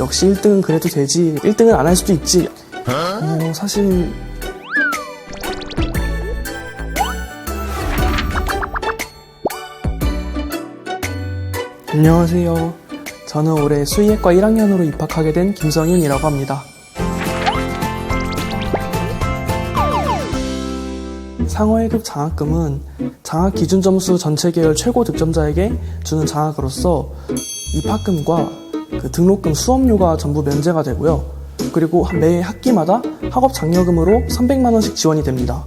역시 1등은 그래도 되지. 1등은 안 할 수도 있지. 어, 사실. 안녕하세요. 저는 올해 수의학과 1학년으로 입학하게 된 김성윤이라고 합니다. 상호 1급 장학금은 장학 기준 점수 전체 계열 최고 득점자에게 주는 장학으로서 입학금과 그 등록금 수업료가 전부 면제가 되고요. 그리고 매 학기마다 학업 장려금으로 300만 원씩 지원이 됩니다.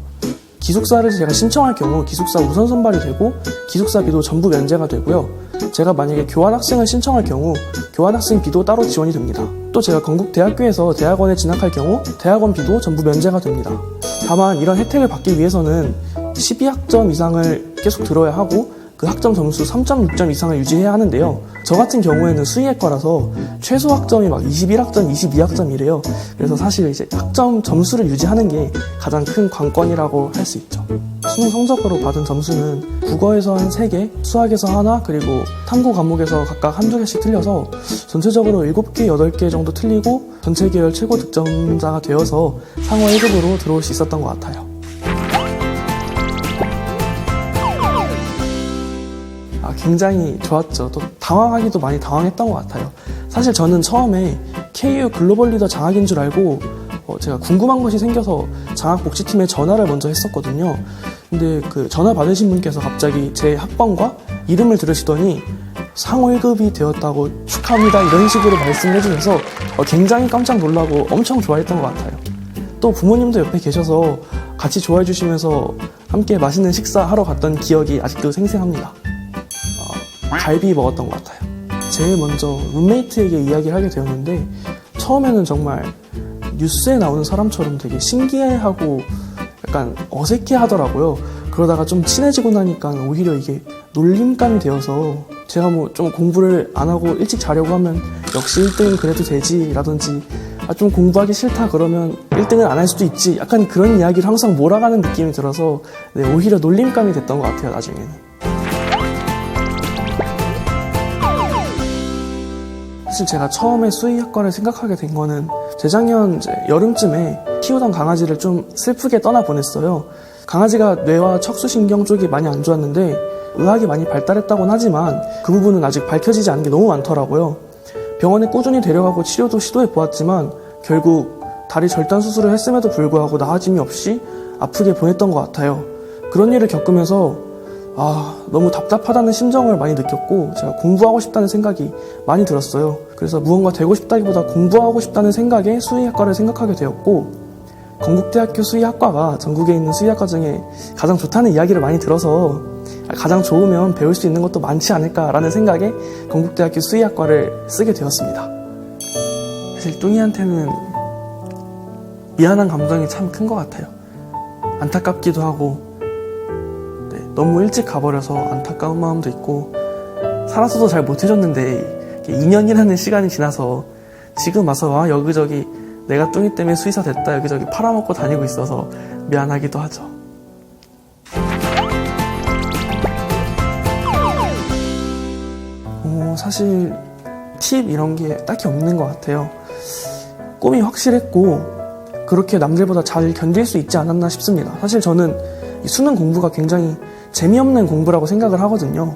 기숙사를 제가 신청할 경우 기숙사 우선 선발이 되고 기숙사비도 전부 면제가 되고요. 제가 만약에 교환학생을 신청할 경우 교환학생비도 따로 지원이 됩니다. 또 제가 건국대학교에서 대학원에 진학할 경우 대학원비도 전부 면제가 됩니다. 다만 이런 혜택을 받기 위해서는 12학점 이상을 계속 들어야 하고 그 학점 점수 3.6점 이상을 유지해야 하는데요. 저 같은 경우에는 수의학과라서 최소 학점이 막 21학점, 22학점이래요. 그래서 사실 이제 학점 점수를 유지하는 게 가장 큰 관건이라고 할 수 있죠. 수능 성적으로 받은 점수는 국어에서 한 3개, 수학에서 하나, 그리고 탐구 과목에서 각각 한두 개씩 틀려서 전체적으로 7개, 8개 정도 틀리고 전체 계열 최고 득점자가 되어서 상호 1급으로 들어올 수 있었던 것 같아요. 굉장히 좋았죠. 또 당황하기도 많이 당황했던 것 같아요. 사실 저는 처음에 KU 글로벌 리더 장학인 줄 알고 어, 제가 궁금한 것이 생겨서 장학 복지팀에 전화를 먼저 했었거든요. 근데 그 전화 받으신 분께서 갑자기 제 학번과 이름을 들으시더니 상호 1급이 되었다고 축하합니다 이런 식으로 말씀을 해주셔서 어, 굉장히 깜짝 놀라고 엄청 좋아했던 것 같아요. 또 부모님도 옆에 계셔서 같이 좋아해 주시면서 함께 맛있는 식사 하러 갔던 기억이 아직도 생생합니다. 갈비 먹었던 것 같아요. 제일 먼저 룸메이트에게 이야기를 하게 되었는데 처음에는 정말 뉴스에 나오는 사람처럼 되게 신기해하고 약간 어색해 하더라고요. 그러다가 좀 친해지고 나니까 오히려 이게 놀림감이 되어서 제가 뭐 좀 공부를 안 하고 일찍 자려고 하면 역시 1등은 그래도 되지 라든지 아, 좀 공부하기 싫다 그러면 1등은 안 할 수도 있지 약간 그런 이야기를 항상 몰아가는 느낌이 들어서 네, 오히려 놀림감이 됐던 것 같아요 나중에는. 사실 제가 처음에 수의학과를 생각하게 된 거는 재작년 여름쯤에 키우던 강아지를 좀 슬프게 떠나 보냈어요. 강아지가 뇌와 척수신경 쪽이 많이 안 좋았는데 의학이 많이 발달했다고는 하지만 그 부분은 아직 밝혀지지 않은 게 너무 많더라고요. 병원에 꾸준히 데려가고 치료도 시도해 보았지만 결국 다리 절단 수술을 했음에도 불구하고 나아짐이 없이 아프게 보냈던 것 같아요. 그런 일을 겪으면서 아, 너무 답답하다는 심정을 많이 느꼈고, 제가 공부하고 싶다는 생각이 많이 들었어요. 그래서 무언가 되고 싶다기보다 공부하고 싶다는 생각에 수의학과를 생각하게 되었고, 건국대학교 수의학과가 전국에 있는 수의학과 중에 가장 좋다는 이야기를 많이 들어서 가장 좋으면 배울 수 있는 것도 많지 않을까라는 생각에 건국대학교 수의학과를 쓰게 되었습니다. 사실 뚱이한테는 미안한 감정이 참 큰 것 같아요. 안타깝기도 하고, 너무 일찍 가버려서 안타까운 마음도 있고 살아서도 잘 못해줬는데 2년이라는 시간이 지나서 지금 와서 와 여기저기 내가 뚱이 때문에 수의사 됐다 여기저기 팔아먹고 다니고 있어서 미안하기도 하죠. 어, 사실 팁 이런 게 딱히 없는 것 같아요. 꿈이 확실했고 그렇게 남들보다 잘 견딜 수 있지 않았나 싶습니다. 사실 저는 수능 공부가 굉장히 재미없는 공부라고 생각을 하거든요.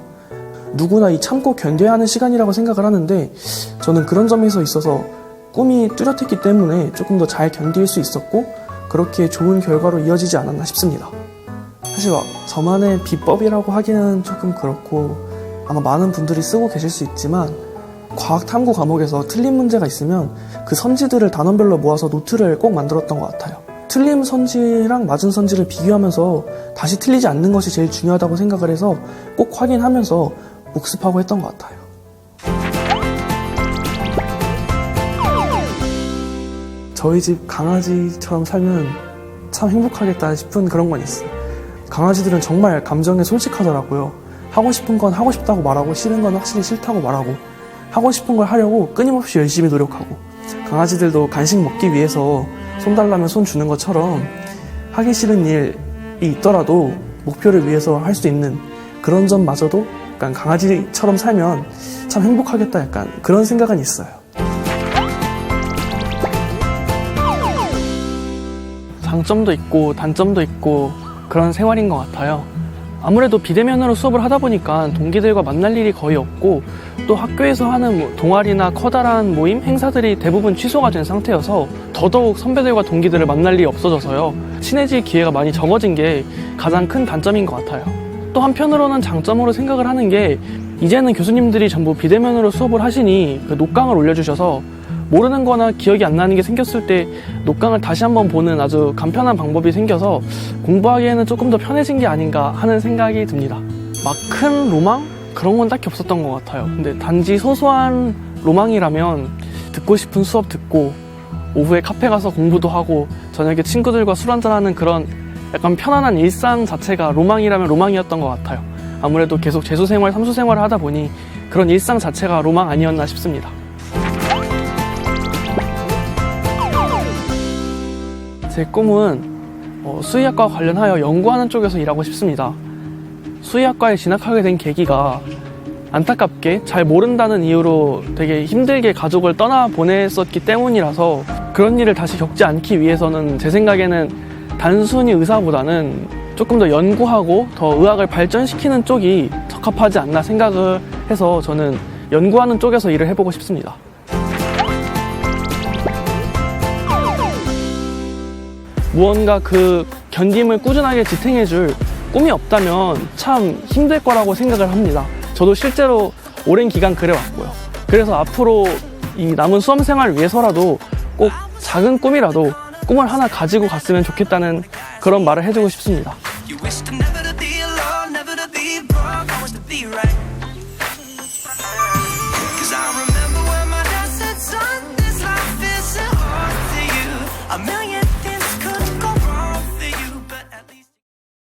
누구나 이 참고 견뎌야 하는 시간이라고 생각을 하는데 저는 그런 점에서 있어서 꿈이 뚜렷했기 때문에 조금 더 잘 견딜 수 있었고 그렇게 좋은 결과로 이어지지 않았나 싶습니다. 사실 막 저만의 비법이라고 하기는 조금 그렇고 아마 많은 분들이 쓰고 계실 수 있지만 과학 탐구 과목에서 틀린 문제가 있으면 그 선지들을 단원별로 모아서 노트를 꼭 만들었던 것 같아요. 틀린 선지랑 맞은 선지를 비교하면서 다시 틀리지 않는 것이 제일 중요하다고 생각을 해서 꼭 확인하면서 복습하고 했던 것 같아요. 저희 집 강아지처럼 살면 참 행복하겠다 싶은 그런 건 있어요. 강아지들은 정말 감정에 솔직하더라고요. 하고 싶은 건 하고 싶다고 말하고 싫은 건 확실히 싫다고 말하고 하고 싶은 걸 하려고 끊임없이 열심히 노력하고 강아지들도 간식 먹기 위해서 손 달라면 손 주는 것처럼 하기 싫은 일이 있더라도 목표를 위해서 할 수 있는 그런 점마저도 약간 강아지처럼 살면 참 행복하겠다 약간 그런 생각은 있어요. 장점도 있고 단점도 있고 그런 생활인 것 같아요. 아무래도 비대면으로 수업을 하다 보니까 동기들과 만날 일이 거의 없고 또 학교에서 하는 뭐 동아리나 커다란 모임, 행사들이 대부분 취소가 된 상태여서 더더욱 선배들과 동기들을 만날 일이 없어져서요. 친해질 기회가 많이 적어진 게 가장 큰 단점인 것 같아요. 또 한편으로는 장점으로 생각을 하는 게 이제는 교수님들이 전부 비대면으로 수업을 하시니 그 녹강을 올려주셔서 모르는 거나 기억이 안 나는 게 생겼을 때 녹강을 다시 한번 보는 아주 간편한 방법이 생겨서 공부하기에는 조금 더 편해진 게 아닌가 하는 생각이 듭니다. 막 큰 로망? 그런 건 딱히 없었던 것 같아요. 근데 단지 소소한 로망이라면 듣고 싶은 수업 듣고 오후에 카페 가서 공부도 하고 저녁에 친구들과 술 한잔하는 그런 약간 편안한 일상 자체가 로망이라면 로망이었던 것 같아요. 아무래도 계속 재수생활, 삼수생활을 하다 보니 그런 일상 자체가 로망 아니었나 싶습니다. 제 꿈은 어, 수의학과 관련하여 연구하는 쪽에서 일하고 싶습니다. 수의학과에 진학하게 된 계기가 안타깝게 잘 모른다는 이유로 되게 힘들게 가족을 떠나 보냈었기 때문이라서 그런 일을 다시 겪지 않기 위해서는 제 생각에는 단순히 의사보다는 조금 더 연구하고 더 의학을 발전시키는 쪽이 적합하지 않나 생각을 해서 저는 연구하는 쪽에서 일을 해보고 싶습니다. 무언가 그 견딤을 꾸준하게 지탱해줄 꿈이 없다면 참 힘들 거라고 생각을 합니다. 저도 실제로 오랜 기간 그래왔고요. 그래서 앞으로 이 남은 수험 생활을 위해서라도 꼭 작은 꿈이라도 꿈을 하나 가지고 갔으면 좋겠다는 그런 말을 해주고 싶습니다.